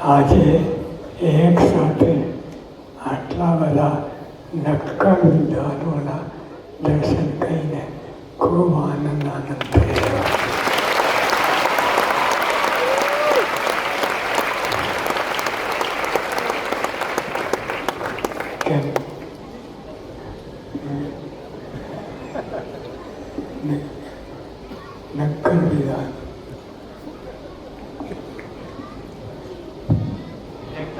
આજે એક સાથે આટલા બધા નક્કર વિદ્વાનોના દર્શન કરીને ખૂબ આનંદ આનંદ કેમ? નક્કર વિધાન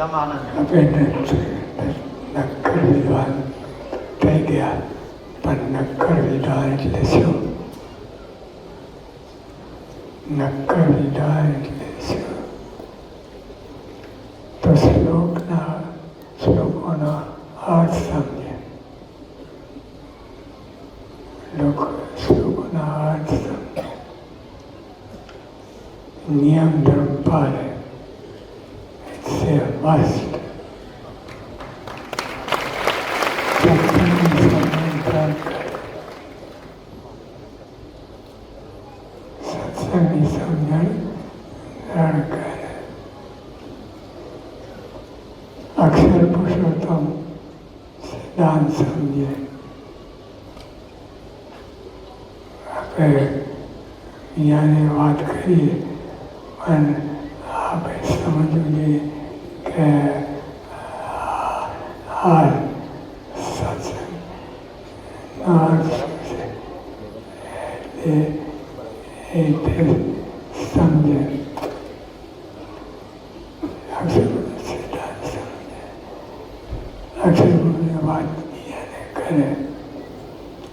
આપણે નક્કર વિદ્વાન થઈ ગયા તો શ્લોકના શ્લોકોના અર્થ સમજે લોકો શ્લોકોના અર્થ સમજે નિયમ ધર્મ પાળે A સત્સંગની. અક્ષર પુરુષોત્તમ સિદ્ધાંત સમજે આપણે અહીંયાની વાત કરીએ પણ આપણે સમજવું જોઈએ કે આ- સત્સંગ સમજે. અક્ષરગુરુની વાત બીજાને કરે.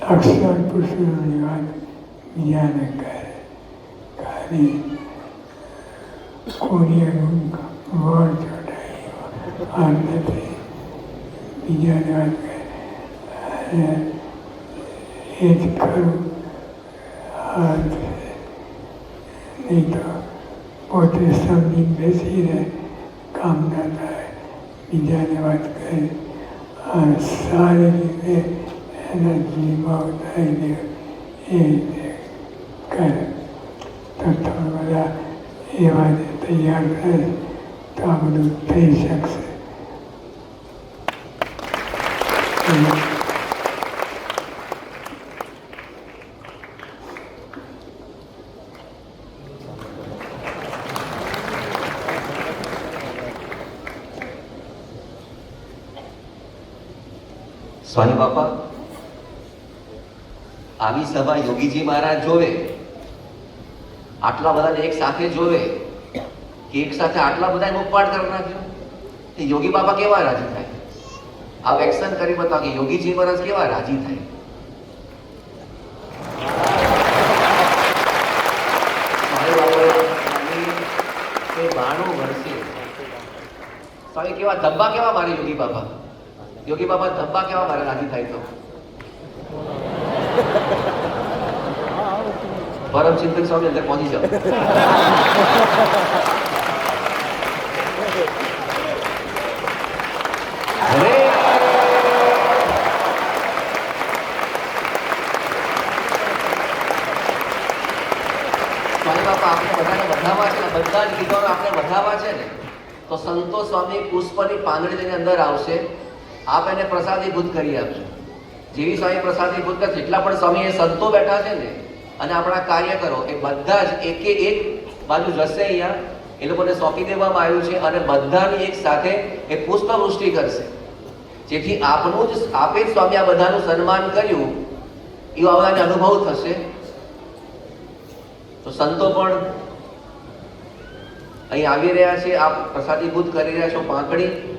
અક્ષર પુરુષોની વાત બીજાને કરે. ખાલી કોઈએ વળ ચડાવી આ નથી બીજાને વાત કરે અને એ જ ખરું અર્થ છે નહીં તો પોતે સમજી બેસી રહે કામ ના થાય બીજાને વાત કરે અને સારી રીતે એના જીવભાવ થઈને એ રીતે કરે તો તમે બધા એવા જે તૈયાર કરે તો આ બધું થઈ શકશે અને સ્વામી બાપા. આવી સભા યોગીજી મહારાજ જોવે, આટલા બધાને એક સાથે જોવે, કે એક સાથે આટલા બધા ઉપવાડ કરી નાખ્યો. એ યોગી બાપા કેવા રાજી થાય? આ એક્શન કરી બતાવો કે યોગીજી મહારાજ કેવા રાજી થાય? બાણું વર્ષે કેવા ધબ્બા કેવા મારે યોગી બાપા? યોગી બાબા ધબ્બા કેવા મારે રાજી થાય તો પરમ ચિંતન સ્વામી અંદર પહોંચી જાઓ બધા જ ગીતોને આપણે વધાવવા છે ને તો સંતો સ્વામી પુષ્પની પાંદડીની અંદર આવશે આપ એને પ્રસાદીભૂત કરી આપજો. જેવી સ્વામી પ્રસાદીભૂત કરશે જેટલા પણ સ્વામી એ સંતો બેઠા છે ને, અને આપણા કાર્ય કરો એ બધા જ એકે એક બાજુ જશે અહીંયા, એ લોકોને સોંપી દેવામાં આવ્યું છે અને બધાની એક સાથે એ પુષ્પ વૃષ્ટિ કરશે. જેથી આપનું જ, આપે જ સ્વામી આ બધાનું સન્માન કર્યું એવો આવવાને અનુભવ થશે. તો સંતો પણ અહીં આવી રહ્યા છે, આપ પ્રસાદીભૂત કરી રહ્યા છો, પાંખડી.